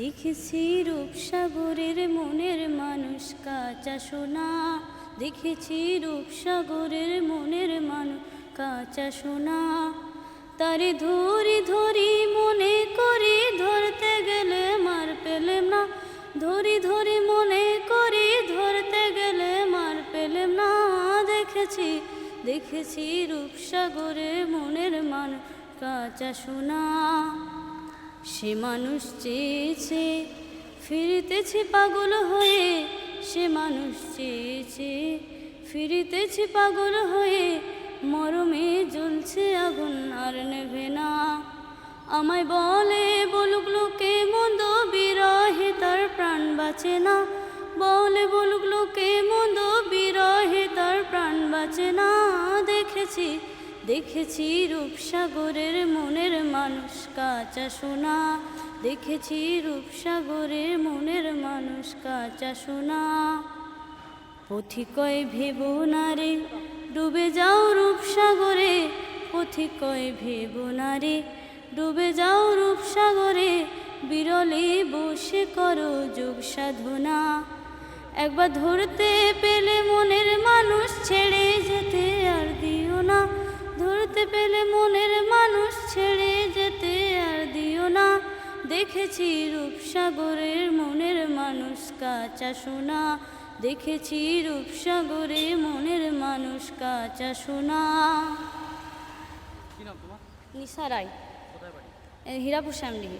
দেখেছি রূপসাগরের মনের মানুষ কাঁচা সোনা। দেখেছি রূপসাগরের মনের মানুষ কাঁচা সোনা। তারে ধরি ধরি মনে করি, ধরতে গেলে মার পেলেম না। ধরি ধরি মনে করি, ধরতে গেলে মার পেলেম না। দেখেছি দেখেছি রূপসাগরের মনের মানুষ কাঁচা সোনা। সে মানুষ চেয়েছে ফিরিতেছে পাগল হয়ে, সে মানুষ চেয়েছে ফিরিতেছে পাগল হয়ে, মরমে জ্বলছে আগুন আর নেভে না। আমায় বলে, বলুক লোকে মন্দ বিরহে, তার প্রাণ বাঁচে না। বলে, বলুক লোকে মন্দ বিরহে, তার প্রাণ বাঁচে না। দেখেছি দেখেছি রূপসাগরের মনের মানুষ, কাঁচা সোনা। দেখেছি রূপসাগরের মনের মানুষ, কাঁচা সোনা। পথিকয় ভেব না রে, ডুবে যাও রূপসাগরে। পথিকয় ভেব না রে, ডুবে যাও রূপসাগরে। বিরলে বসে করো যোগ সাধনা। একবার ধরতে পেলে মনের মানুষ ছেড়ে মনের মানুষ ছেড়ে যেতে আর দিও না। দেখেছি রূপসাগরের মনের মানুষ কাঁচা সোনা। দেখেছি রূপসাগরে মনের মানুষ কাঁচা সোনা। নিসারাই হীরাপুর শ্যামডিহি